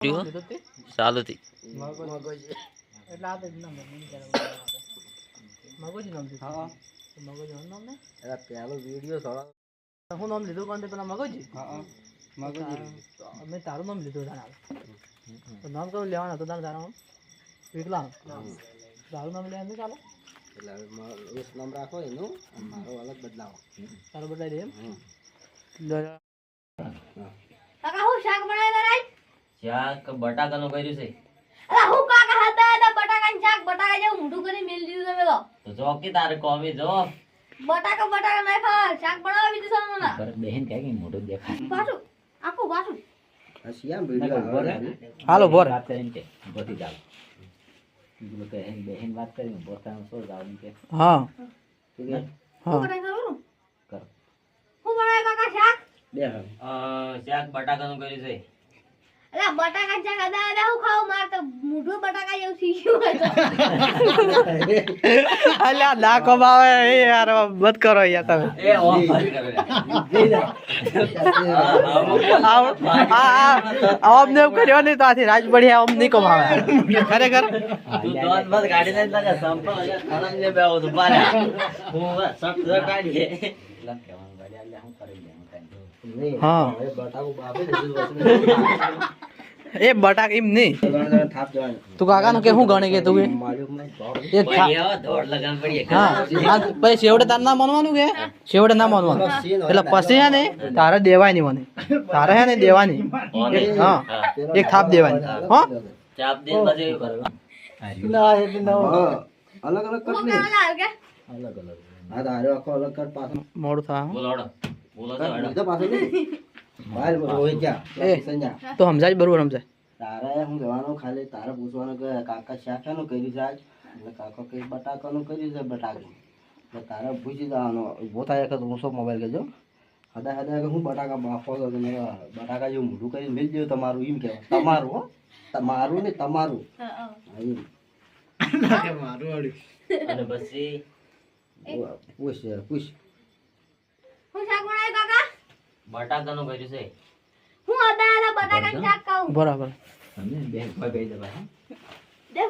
નામ લીધું હા. નામ ને? એલા પેલો હું નામ લીધું કોણ તે? પેલા મગજ? મેં તારું નામ લીધું તારા નામ કયું લેવાનું હતું તારે? તારા નામ? વિકલાંગ. તારું નામ લેવાનું ચાલો? એટલે નામ રાખો એનું મારો અલગ બદલાવો. તારો બદલાઈ દે એમ? કાકા હું શાક બનાવી શાક બટાકાનું કર્યું છે? અલા હું કાકા હતા હતા બટાકાનું શાક બટાકા જેવું મોઢું કરી મેલ દીધું તમે તો. તો ચોકી તારે કોમી જો. બટાકા બટાકા નહીં ખા શાક બનાવી દીધું મને. પર બેહીન કહે કે મોઢું દેખાય? પાછું આખું પાછું. આ શિયામ વિડિયો ને? હાલો બોર વાત કરીને કે ઉભોથી જાવ બીજું કે એમ વાત કરીને પોતાનું શું જાવ કે. હા. ઠીક છે? હું. હા બનાવી હું? બનાવી કાકા શાક? બે હવે. શાક બટાકાનું કર્યું છે. અલા બટાકા શાક હતા હતા હું ખાવું મારે તો મોઢું બટાકા જેવું થઈ ગયું અલ્યા ના કમાવે એ યાર મત કરો યાર તમે. એ ઓ ફરી કરો. લ્યા. આવ- આ આ અમને એમ કર્યો નહીં તો આથી રાજ બઢિયા આમ નહીં કમાવે. ખરેખર. તું દોત બસ ગાડી સંપલ હા. એ બટાક એમ નહીં. તું કાકા નું કે શું ગણે કે તું. એ હા. પછી છેવટે તારે ના માનવાનું કે? છેવટે ના માનવાનું. એટલે પછી હે ને તારે દેવાય નહીં મને. તારે હે ને દેવાની. એક- હા. એક થાપ દેવાની. હા. હા, અલગ અલગ હું હા મોડું થાય તો એ. સમજાય બરોબર સમજાય. તારે હું જવાનું ખાલી તારે પૂછવાનું કે કાકા શાખાનું કર્યું છે આજ? એટલે કાકા કઈ બટાકાનું કર્યું છે બટાકા એટલે તારે પૂછી જવાનો. બોતા થાય કે હું શું મોબાઈલ કહેજો. હદા હદા કે હું બટાકા બાફો તો તમે બટાકા જેવું મોઢું કરીને મેળ દેવું તમારું એમ કહેવાય. તમારું હો. તમારું ને તમારું. મારું અને પછી પૂછ પૂછ હું શાક બનાવ્યું કાકા બટાકાનું કર્યું છે. હું હતા બટાકાનું શાક ખાઉં. બરાબર. તમને બે ભાઈ કહી દે હે દે.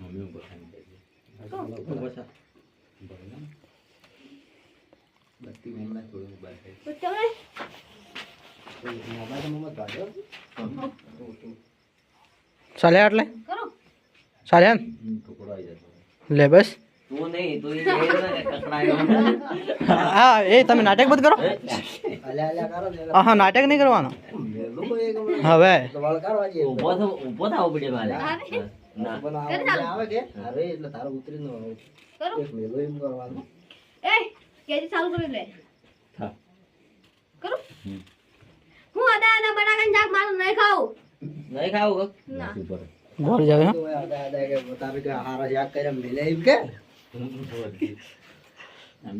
મમ્મી ઉપર ખાઈ દે બત્તી મમ્મી થોડું ખાઈ તો તમે? ચાલે એટલે? ચાલે એમ લે બસ. તું નહીં તું હા એ તમે નાટક બંધ કરો? અલ્યા અલ્યા કરો હા નાટક નહીં કરવાનો. હવે. ઊભો થવો પડે મારે. આવે એટલે તારો ઉતરી નો મેલો એમ કરવાનું. એ કેજી ચાલુ કરી લે. હા. હું હતા હતા બટાકાનું શાક મારું નહીં ખાવું નહીં ખાવું ના. ગોળ જાવે હા. કે તારે કે હારા યાદ કર્યા મેલે એમ કે?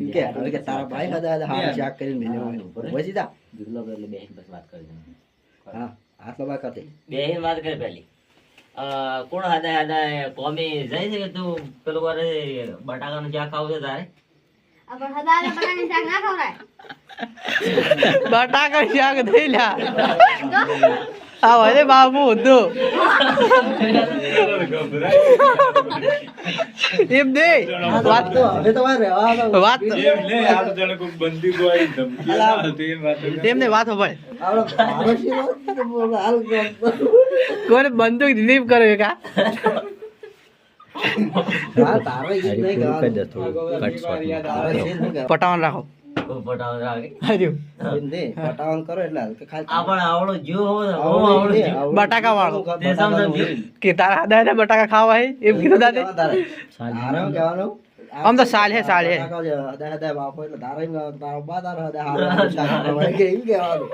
કે હવે કે તારા ભાઈ હદા હદા શાક કરીને મેલે હોય પછી જા એટલે બેહીન પછી વાત કરી હા આટલો બા કરતી બેહીન વાત કરી પેલી કોણ હાદા હાદા કોમી જાય છે કે તું પેલું કરે બટાકાનું ચા ખાવું છે તારે હતા હતા શાક બટાકા શાક લ્યા આ વરે બાબુ ઊંધું એમ દે વાત તો હવે તો ભાઈ. વાત તેમને વાત ગયો. કોને બંદૂક રિલીવ કરે કા પટાવન રાખો રાખે. પટાવન કરો એટલે આપણ આવડો ને આવડું. બટાકા વાળો. તે સમજો. કે તારા હાદા હાદા બટાકા ખાવા હે? એમ કીધું દાદે આમ તો સાલ હે, સાલ. હે. હદા હદા બાફો એટલે તારે તારો બા તારો હદા હારો કે એમ કહેવાનું.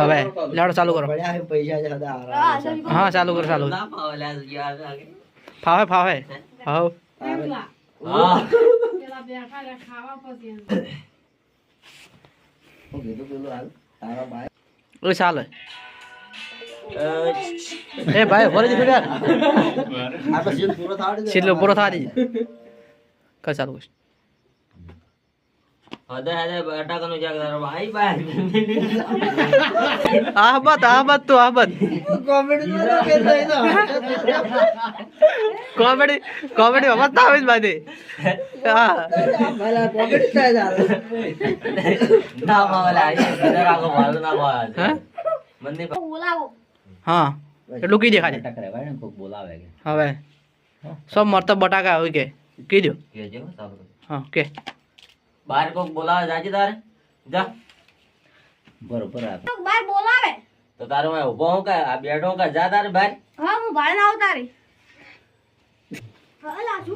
હવે લાડો ચાલુ કરો. પડ્યા હે પૈસા છે હદા હારા હા, ચાલુ કરો. ચાલુ ફાવે ફાવે યાર ફાવે ફાવે હાવ તારે હા કીધું પેલું હાલ તારા બા ઓય ચાલે. એ ભાઈ ફરી જશે યાર. આટલો સીન પૂરો થાવડી દે. સીટલો પૂરો થવા દેજે કર ચાલુ કર હદે હદે બટાકાનું શાક તારો ભાઈ બહાર આહબત આહબત તું આહબત કોમેડી કોમેડી સમજતા આવે જ બાધી. હા. ના ના બોલ હે? મંદી બોલાવો. હા. એટલું કીધે ખાલી. ટકરે ભાઈ ને કોક બોલાવે કે. હવે. સબ મરતા બટાકા હોય કે. કીધું? હા કે. બહાર કોક બોલાવે જાજી તારે? જા. બરોબર આ બાર બોલાવે. તો તારો હું ઊભો હું કે આ બેઠો કે કા જા તારે બહાર. હા હું ભાડે આવતા રે હા. લાજુ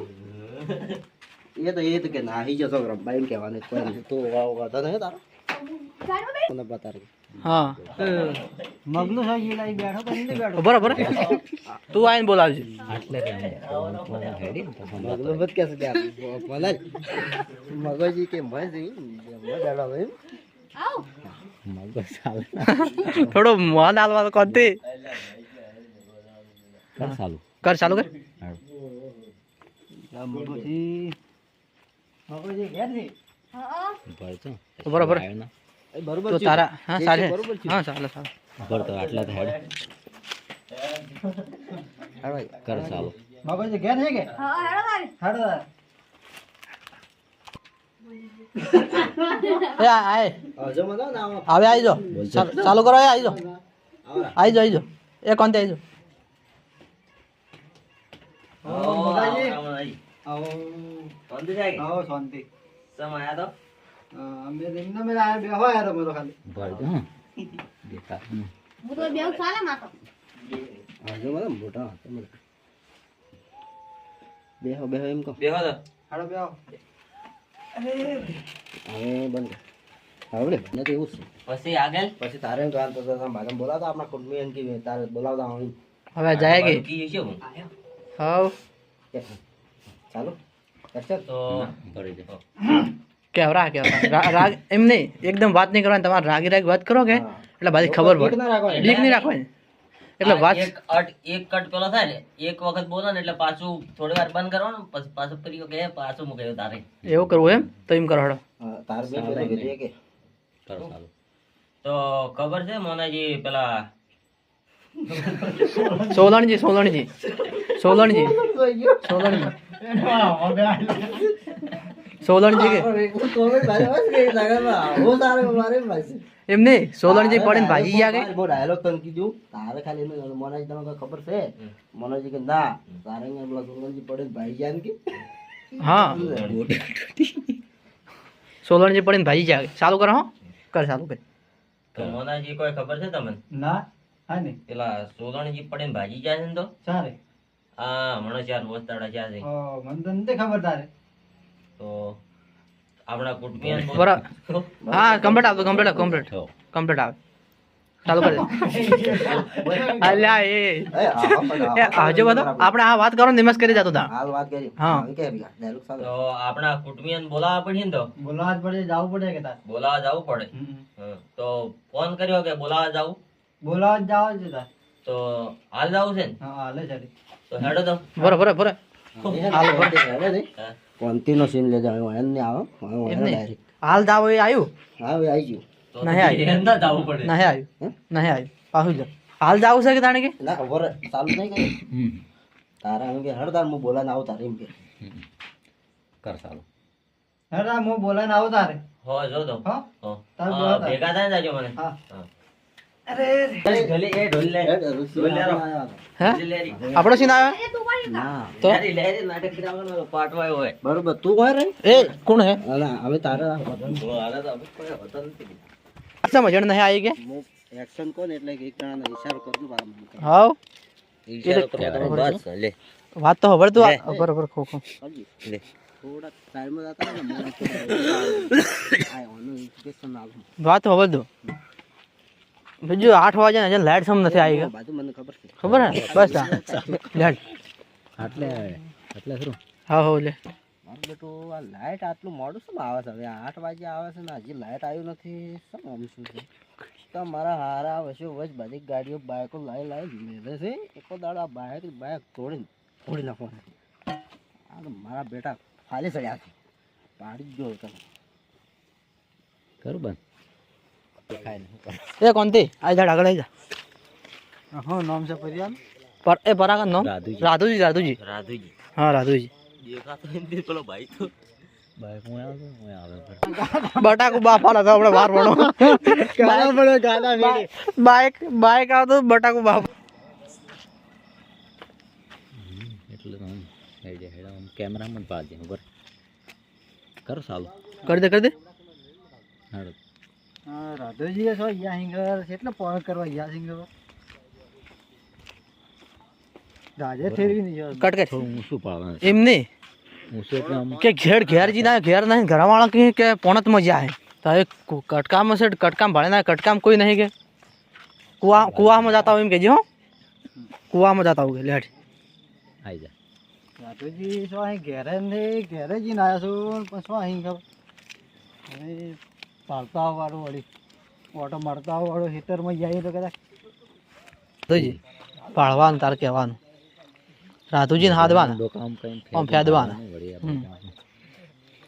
એ તો એ તો કે નાહી જશો રંબાઈ એમ કહેવાનું કોઈ તો વાવ વાતો નહીં તારો? બે તને બતારે હા. મગનું સાજી લાઈ બેઠો તો નહીં બેઠો. બરાબર. તું આવીને બોલાવજે મગનું બત કેસે દે બોલા મગજી કે મય બેઠો ભાઈ થોડો મોહન હાલવા કર ચાલુ. કર ચાલુ કર. મગજી. મગજી ઘેરની હા બરાબર. બરોબર તો છે. તારા હા જે ચાલે બરોબર છે. હા ચાલે ચાલે કર ઘેર છે કે? હા હેડો એ આય હવે આવી ચાલુ કરો એ આવી. જાઓ એ કોણ આવી શાંતિ જાય આવો શાંતિ. સમ તો? અમે એમને મેં આ બેહો યાર અમે તો ખાલી હું. તો બેવ ચાલે માતો આવજો મને મોટા તમે બેહો બેહો એમ કહો. બેહો તો. હાડો બેહો. હવે બંધ કર. હવે નથી એવું છે. પછી આગળ? પછી તારે એમ કહેવાનું તો તારા ભાગમ બોલાવતા આપણા કુટુંબી એમ કે તારે બોલાવતા હું હવે જાય કે? કી હવ. કે ચાલો કરશે? તો કેવરા કેવરા રાગ એમ નહીં એકદમ વાત નહીં કરવાની તમારે રાગી રાગી વાત કરો કે? એટલે બાજી ખબર પડે. ના રાખવાની. બીક નહીં રાખવાની. એટલે વાત એક અટ એક કટ પેલો થાય ને એક વખત બોલો ને એટલે પાછું થોડી વાર બંધ કરવાનું પછી પાછું ફરી કે પાછું મૂકે તારે. એવું કરવું એમ? તો એમ કરો હડો. તારે બે પેલો કીધું કે? તો ખબર છે મોનાજી પેલા સોલણજી સોલણજી. સોલણજી. સોલણજી. સોલણજી કે એમ નહીં સોલણજી પડીને ભાગી ગયા કે? બહુ ડાયલોગ તને કીધું. તારે ખાલી એનું તમને ખબર છે? મોનાજી કે ના તારે સોલંકી પડે ભાઈ ગયા કે? હા. સોલણજી પડીને ભાગી ગયા. ચાલુ કરો હો. કર ચાલુ કર. તો મોનાજી કોઈ ખબર છે તમને? ના હા ને પેલા સોલણજી પડે ને ભાજી જાય છે ને તો? ચાલે. હા હમણાં ચાર વર્ષ તાડા છે મને તો ખબર તારે. તો આપણા કુટુંબિયન બરાબર. હા કમ્પ્લીટ આવે કમ્પ્લીટ કમ્પ્લીટ કમ્પ્લીટ આવે. ચાલુ કરી અલ્યા એ. એ હજુ બધો? આપણે આ વાત કરો નિમસ કરી જતો હતા હાલ વાત કરી. હા. કે તો આપણા કુટુંબિયન બોલાવા પડે ને તો? બોલાવા જ પડે જાવું પડે કે તાર? બોલાવા જાવું પડે. તો ફોન કર્યો કે બોલાવા જવું? બોલાવા જ જાવ છે તાર. તો હાલ જવું છે ને? હા હાલે ચાલે. તો હેડો તો. બરો બરો બરો હા. કોંતીનો સીન લેજો. હવે એમ ને આવો. એને નહીં. હાલ દાવો એ આવ્યું હા હવે આવી ગયું. નહીં આવી. એમ ના જવું પડે. નહીં આવ્યું નહીં આવ્યું પાછું જાવ હાલ જાવું છે કે તાણે કે? ના ખબર ચાલુ નહીં કરી. તારા એમ કે હર તાર હું બોલાને આવું તારે એમ કે. કર ચાલો. હર હું બોલાને આવું તારે. હો જો તો. હા? ભેગા થાય ને જાજો મને. હા. આપણો સીન આવ્યો? તું કોણ બરોબર. તું કોઈ એ કોણ હે? હવે તારે. સમજણ નહીં આવી કે? એક્શન કોણ? એટલે એક જણાનો ઈશારો કરજો હાવ ઈશારો કરવાનો બસ, લે. વાત તો ખબર તું. બરોબર ખો ખો. લે. થોડા ને વાત ખબર તું. બીજું આઠ વાગે ને હજી લાઈટ સમ નથી આવી બાજુ મને ખબર છે. ખબર ને બસ લાઈટ એટલે એટલે શું હા હો લે. મારું આ લાઇટ આટલું મોડું શું આવે છે? હવે આઠ વાગે આવે છે ને હજી લાઇટ આવ્યું નથી. શું આમ શું છે? તો મારા હારા વચ્ચે વચ બધી ગાડીઓ બાઇકો લાવી લાવી મેળે છે. એકો દાડો આ બાઇક બાઇક તોડી ફોડી નાખવાનું. આ તો મારા બેટા ખાલી ચડ્યા છે. પાડી જ ગયો તમે કર બંધ એ કોનથી? આઈ જા આગળ આઈ જા. હા નામ છે પરિયાન પર એ પરાગન નો રાધુજી. રાધુજી રાધુજી. રાધુજી. હા રાધુજી. દેખાતો હિન્દી પેલો ભાઈ તો. ભાઈ હું આવે તો હું આવે બટાકુ બાફ હતો આપણે બહાર પડો ગાલા પડે ગાલા મેળે. બાઈક બાઈક આવતો બટાકુ બાપ એટલે હું હેડે હેડે આમ કેમેરામાં પાડજે ઉપર કર ચાલુ કરી દે કરી દે. હાડો રાધોજી છો યા સિંગર કેટલો પોણ કરવા યા હિંગર રાજે ફેરવી નહીં કટ કટ થોડું શું પાડવાનું એમ નહીં? કે ઘેર ઘેરજી ના ઘેર નહીં ઘરવાળા કહે કે પોણત મજા જાય તો એ કટકામ છે કટકામ ભણે ના કટકામ કોઈ નહીં કે. કુવા કુવામાં જતા હોય એમ કહેજો હો. કુવામાં જતા હોય લેટ. આવી જા. રાધોજી છો અહીં ઘેરે ને ઘેરે જી ના છું પણ શું અહીં ખબર હવે પાડતા વાળું વળી ઓટો મારતા વાળું હીટરમાં જઈએ તો કદાચ રાધુજી પાળવાનું તાર કહેવાનું. રાધુજી ને હાદવાના? આમ કઈ ફેદવાના. વળી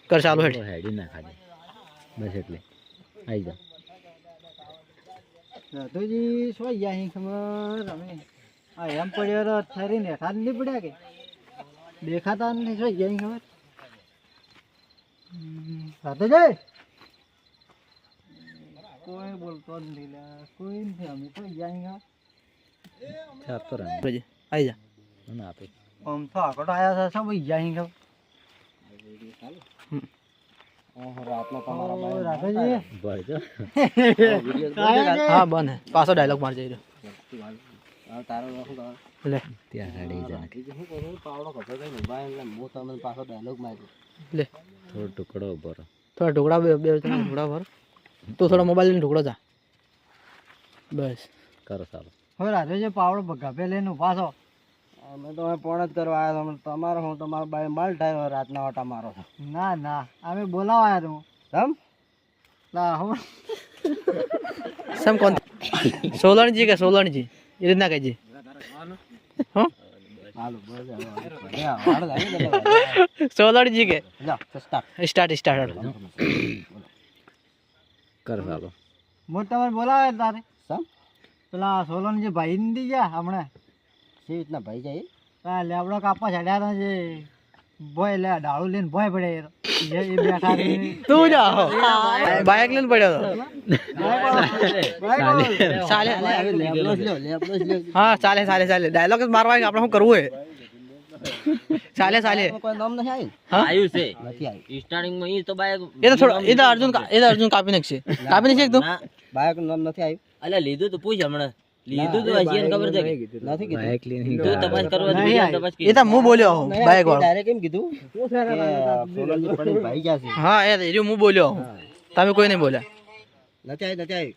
કર ચાલુ હેડ હેડી ના ખાજે. બસ એટલે. આવી જા રાધુજી શું ગયા અહીં ખબર? અમે આ એમ પડ્યો રો થરી ને ઠાર નહીં પડ્યા કે? દેખાતા નહીં શું ગયા અહીં ખબર? રાધોજી! કોઈ બોલતો જ નથી લા. કોઈ નથી અમે તો ગયા અહીં ખબર ચાપ તો રામ રાધુજી આવી જા મને આપે આમ તો આકડો આવ્યા છે શું ભાઈ ગયા અહીં ખબર ઓહો, રાધોજી ભાઈ જો હા બને પાછો ડાયલોગ માર જઈ લે ત્યાં હેડી જા પાછો ડાયલોગ માર્યો લે થોડો ટુકડો ઊભો રહો થોડા ઢોકળા બે બે ત્રણ ઢોકળા ભર તું થોડો મોબાઈલ લઈને ઢોકળો જા બસ. કરો સારું. હવે રાધોજી પાવડો ગભે લઈને ઊભા છો. અમે તો પણ જ કરવા આવ્યા છો તમારો હું તમારો બાઈ માલ થાય રાતના ઓટા મારો ના ના. અમે બોલાવા આવ્યા તું. એમ? ના હું. સમ કોણ સોલણજી કે સોલણજી? એ રીતના કહેજે. હો. સોલણજી કે? Start start start. કરો ચાલુ મો તમને બોલાવે તારે. સમ. પેલા સોલન જે ભાઈ નથી ગયા હમણાં? જે રીતના ભાઈ જાય આ લેવડો કાપા ચડ્યા હતા જે ભોય લે ડાળું લઈને ભોય પડે એ બેઠા તું જા બાઇક લઈને પડ્યો હતો. ચાલે. હા ચાલે ચાલે ચાલે. ડાયલોગ જ મારવા આપણે શું કરવું હે ચાલે ચાલે. કોઈ નામ નથી આવ્યું હા? આવ્યું છે. નથી આવ્યું સ્ટાર્ટિંગમાં ઈ તો બાઈક એ તો થોડો એ તો અર્જુન એ તો અર્જુન કાપી નાખશે કાપી નાખશે તું? ના. બાયક નામ નથી આવ્યું અલ્યા લીધું તો પૂછ હમણાં. લીધું તો હજી એને ખબર છે નથી કીધું. બાઇક તું તપાસ કરવા દે તપાસ એ તો હું બોલ્યો હું બાઇક વાળો. ડાયરેક્ટ કેમ કીધું કે સોલનજી પડીને ભાઈ જશે હા એ રહ્યું હું બોલ્યો હું તમે કોઈ નહીં બોલ્યા. નથી આવી નથી આવી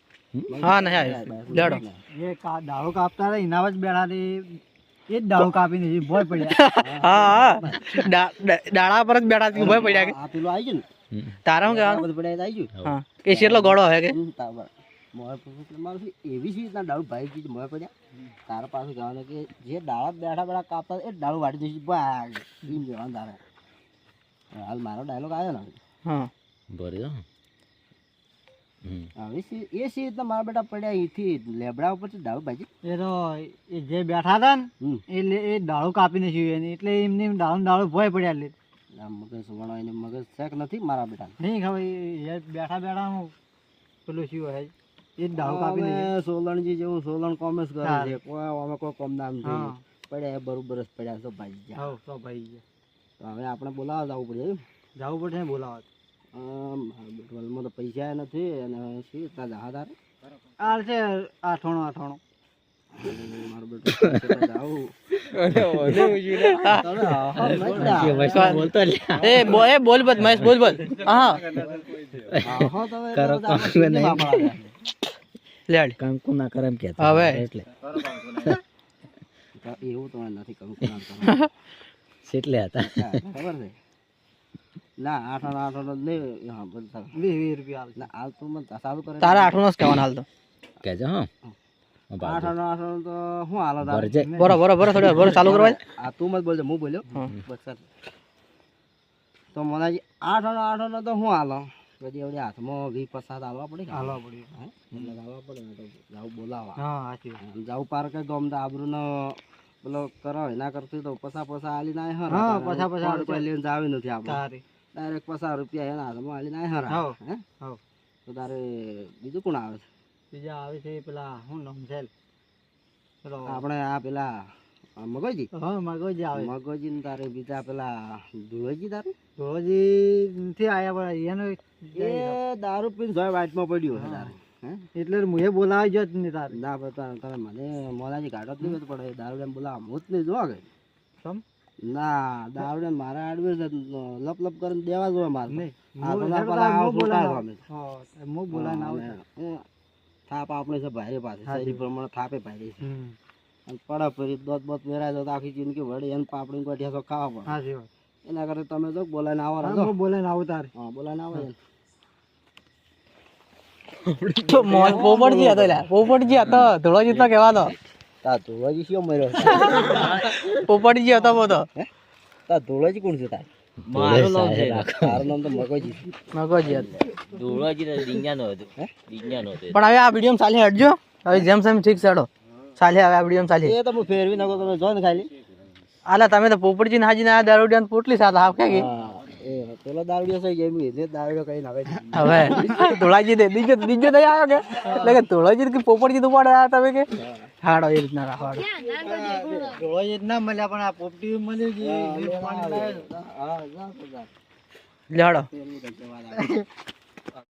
હા નહીં આવ્યો લેડો. એ દાળો કાપતા હતા એના જ બેઠા એ ડાળો દાળો કાપીને એ ભોય પડ્યા. હા હા. ડાળા પર જ બેઠા થી ભોય પડ્યા કે? આ પેલો આવી ગયો ને. તારા હું કહેવાનું? બધું પડ્યા આવી ગયું. હા. કે કેટલો ગોળો હે કે? પૂછું એટલે મારું એવી સી રીતના દાળુ ભાઈ ગઈ મોય પડ્યા. તારા પાસે કહેવાનું કે જે ડાળા બેઠા બેઠા કાપતા એ જ દાળુ વાળી દઈશું. ભાગ એમ કહેવાનું તારે. હાલ મારો ડાયલોગ આવ્યો ને. હા. ભર્યો? એ સી રીતના મારા બેટા પડ્યા અહીંથી લેબડા ઉપરથી દાળુ ભાજી એ તો એ જે બેઠા હતા ને એટલે એ દાળુ કાપીને સીવે એટલે એમને એમ દાળુ દાળુ ભોય પડ્યા એટલે. મગજ વણો એને મગજ શેક નથી મારા બેટા નહીં ખબર એ બેઠા બેઠા હું પેલું શું હોય એ દાળુ કાપીને સોલણજી જેવું સોલણ કોમર્સ કરે છે. કોઈ અમે કોઈ કોમ નામ પડ્યા બરોબર જ પડ્યા તો ભાઈ ગયા. તો ભાઈ ગયા. હવે આપણે બોલાવવા જવું પડે જવું પડશે બોલાવવા વલમાં તો પૈસા નથી અને શી તાજા જહા આર છે આઠણો આઠણો. મારું બેટું જાવું એ બો એ બોલ બત મહેશ બોલ બોલ. હા લેડ. કંકુ ના કરે કે હવે. એટલે. એવું તો નથી કરું કેટલે હતા. ખબર છે. ના આઠ આઠ નહીં રૂપિયા ના હાલ તો મને સારું કરે. તારા આઠું જ કહેવાનું હાલ તો. કેજો હા. આઠ આઠ તો શું હાલો બરો બરો બરો થોડી બરો ચાલુ કરવા આ તું મત બોલજો હું બોલ્યો? બસ સર. તો મને આઠ આના આઠ આના તો શું હાલો પછી એવડે હાથમાં વી પસાદ આવવા પડે? હાલવા પડ્યું હે? એટલે આલવા પડે ને તો જાવું બોલાવા. હા સાચી વાત. પાર કે ગમ તો આબરૂ પેલો કરો એના કરતી તો પસા પસા આલી ના. હા, પસા પસા રૂપિયા લઈને જાવે નથી આપણે. તારી. ડાયરેક્ટ પચાસ રૂપિયા એના હાથમાં આલી ના હરા હે? તો તારે બીજું કોણ આવે છે? બીજા આવે છે પેલા શું નામ છે? આપણે આ પેલા મગોજી? હા મગોજી આવે. મગોજી ને તારે બીજા પેલા ધુળોજી તારે? ધોળજી નથી આયા પણ એનો એ દારૂ પીને જોય વાટમાં પડ્યું છે તારે હે? એટલે એ બોલાવી જ નહીં તારે. ના તમે મને મોલાજી ગાડો જ નહીં પડે દારૂ એમ બોલાવ હું જ નહીં જોવા ગઈ સમ ના દારૂ ને મારા આડવે લપ લપ કરીને દેવા જોઈએ મારે. નહીં આ પેલા એટલે પેલા હું આવો. થાપ આપણે છે ભાઈ પાસે. શરીર પ્રમાણે થાપે ભાઈ છે. અને પડા ફરી દોત બોત વેરાય તો આખી જિંદગી વળે એને પાપડી ગોઠિયા તો ખાવા પડે. એના કરતા તમે જો બોલાને આવો બોલાવીને આવું તારે. હા બોલાને આવો એને. પોપટજી હતો લ્યા. પોપટજી હતો ધોળો તો કેવા તો ધોળાજી શું મર્યો પોપટજી હતો બધો તા ધોળાજી કોણ છે તાર મારું નામ છે તારું નામ તો મગોજી મગોજી હતો ધોળાજી તો ડીંગાનો હતો ડીંગાનો હતો પણ હવે આ વીડિયો ચાલી હટજો હવે જેમ સેમ ઠીક છે ચાલે હવે આ વીડિયો ચાલી એ તો હું ફેરવી નાખો તમે જો ને ખાલી આલા તમે તો પોપટજી ને હાજી ના દારૂડિયા પોટલી સાથે હાફ કે એ પેલો દારૂડિયો છે દારૂડિયો કઈ ના. હવે ધોળાજી દે દીજો દીજો નહીં આવ્યો કે એટલે કે ધોળાજી કે પોપટજી તો પડે તમે કે હાડો એ રીતના રાખવાડો એ ના મળ્યા પણ આ પોપટી મળી હા, જા તો